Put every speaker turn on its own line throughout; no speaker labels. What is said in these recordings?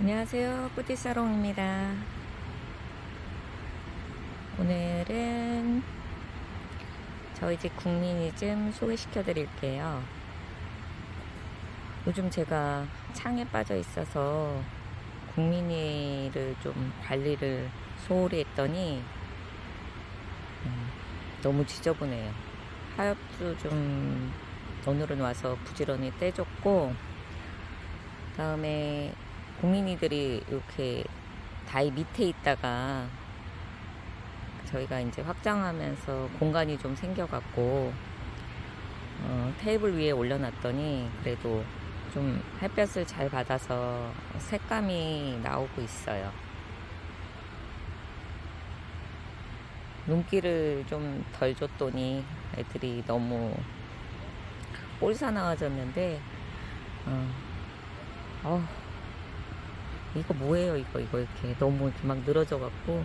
안녕하세요. 뿌띠사롱입니다. 오늘은 저희 집 국민이즘 소개시켜 드릴게요. 요즘 제가 창에 빠져 있어서 국민이를 좀 관리를 소홀히 했더니 음, 너무 지저분해요. 하엽도 좀 오늘은 와서 부지런히 떼줬고 다음에 국민이들이 이렇게 다이 밑에 있다가 저희가 이제 확장하면서 공간이 좀 생겨갖고 어, 테이블 위에 올려놨더니 그래도 좀 햇볕을 잘 받아서 색감이 나오고 있어요. 눈길을 좀 덜 줬더니 애들이 너무 꼴사나워졌는데 어, 어, 이거 뭐예요 이거? 이거 이렇게 너무 이렇게 막 늘어져 갖고.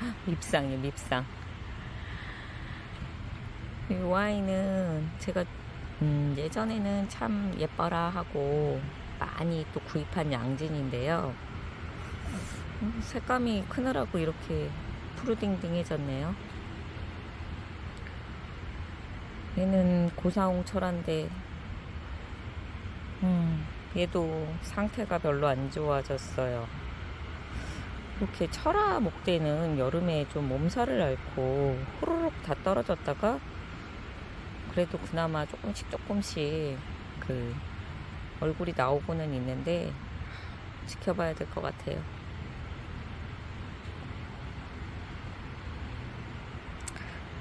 밉상이에요 밉상. 이 와인은 제가 음, 예전에는 참 예뻐라 하고 많이 또 구입한 양진인데요. 음, 색감이 크느라고 이렇게 푸르딩딩해졌네요. 얘는 고사홍 철한데 음, 얘도 상태가 별로 안 좋아졌어요. 이렇게 철화 목대는 여름에 좀 몸살을 앓고 호로록 다 떨어졌다가 그래도 그나마 조금씩 조금씩 그 얼굴이 나오고는 있는데 지켜봐야 될 것 같아요.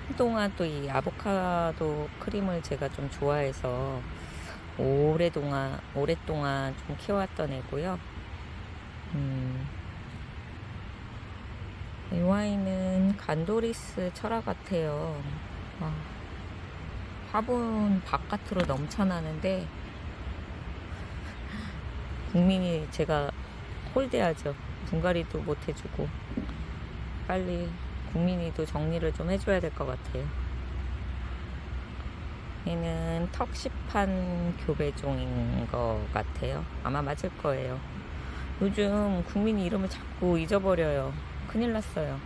한동안 또 이 아보카도 크림을 제가 좀 좋아해서 오랫동안 오랫동안 좀 키워왔던 애고요. 음, 이 와인은 간도리스 철화 같아요. 아, 화분 바깥으로 넘쳐나는데 국민이 제가 홀대하죠. 분갈이도 못 해주고 빨리 국민이도 정리를 좀 해줘야 될 것 같아요. 얘는 턱시판 교배종인 것 같아요. 아마 맞을 거예요. 요즘 국민이 이름을 자꾸 잊어버려요. 큰일 났어요.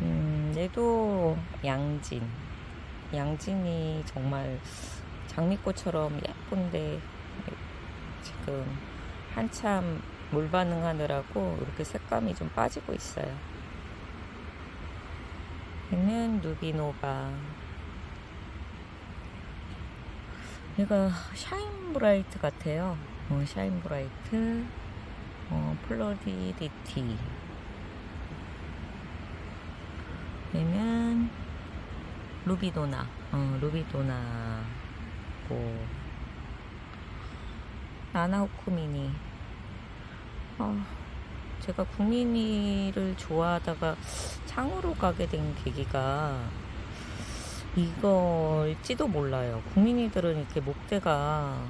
음, 얘도 양진. 양진이 정말 장미꽃처럼 예쁜데 지금 한참 물 반응하느라고 이렇게 색감이 좀 빠지고 있어요. 얘는 누비노바. 얘가 샤인 브라이트 같아요. 어, 샤인 브라이트, 어, 플로리디티. 얘는 루비도나, 어, 루비도나고, 나나호쿠미니. 어, 제가 국민이를 좋아하다가 창으로 가게 된 계기가 이걸지도 몰라요. 국민이들은 이렇게 목대가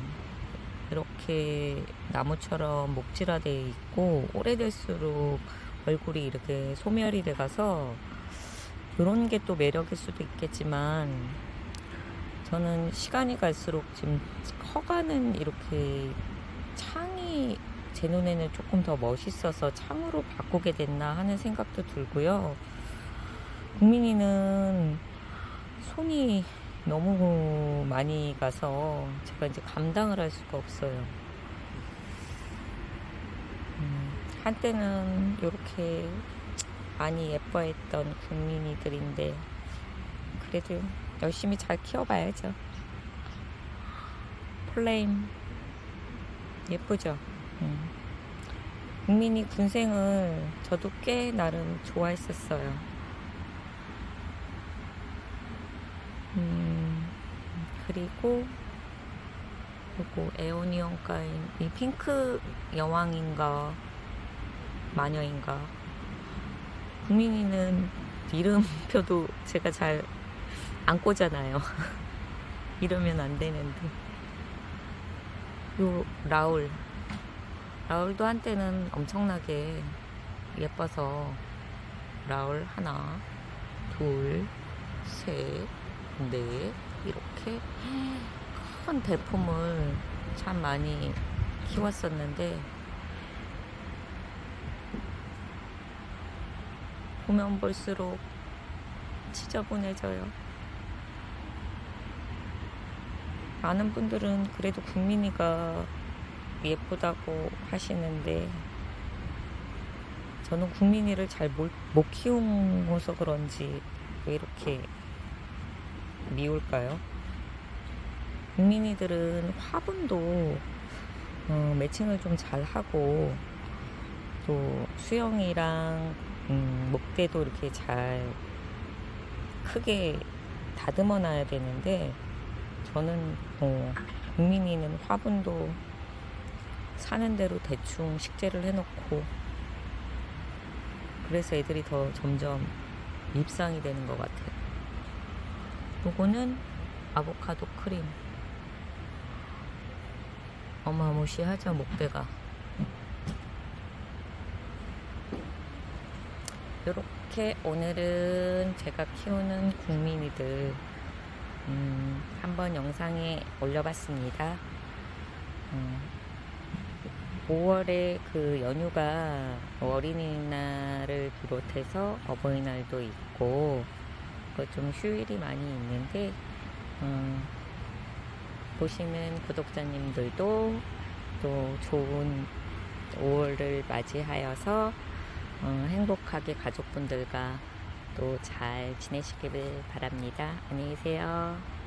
이렇게 나무처럼 목질화되어 있고 오래될수록 얼굴이 이렇게 소멸이 돼 가서 이런 게 또 매력일 수도 있겠지만 저는 시간이 갈수록 지금 커가는 이렇게 창이 제 눈에는 조금 더 멋있어서 창으로 바꾸게 됐나 하는 생각도 들고요. 국민이는 손이 너무 많이 가서 제가 이제 감당을 할 수가 없어요. 음, 한때는 이렇게 많이 예뻐했던 국민이들인데 그래도 열심히 잘 키워봐야죠. 플레임 예쁘죠? 음. 국민이 군생을 저도 꽤 나름 좋아했었어요. 음, 그리고 요거 에오니온가인 이 핑크 여왕인가 마녀인가. 국민이는 이름표도 제가 잘안 꽂잖아요. 이러면 안 되는데. 요 라울. 라울도 한때는 엄청나게 예뻐서 라울 하나, 둘, 셋, 넷 이렇게 큰 대품을 참 많이 키웠었는데 보면 볼수록 지저분해져요. 많은 분들은 그래도 국민이가 예쁘다고 하시는데 저는 국민이를 잘 못 키워서 그런지 왜 이렇게 미울까요? 국민이들은 화분도 어, 매칭을 좀 잘 하고 또 수영이랑 음, 목대도 이렇게 잘 크게 다듬어 놔야 되는데 저는 어, 국민이는 화분도 사는 대로 대충 식재를 해놓고 그래서 애들이 더 점점 입상이 되는 것 같아요. 요거는 아보카도 크림. 어마무시하죠, 목대가. 이렇게 오늘은 제가 키우는 국민이들 음, 한번 영상에 올려봤습니다. 음, 5월에 그 연휴가 어린이날을 비롯해서 어버이날도 있고 그좀 휴일이 많이 있는데 음, 보시는 구독자님들도 또 좋은 5월을 맞이하여서 어, 행복하게 가족분들과 또 잘 지내시기를 바랍니다. 안녕히 계세요.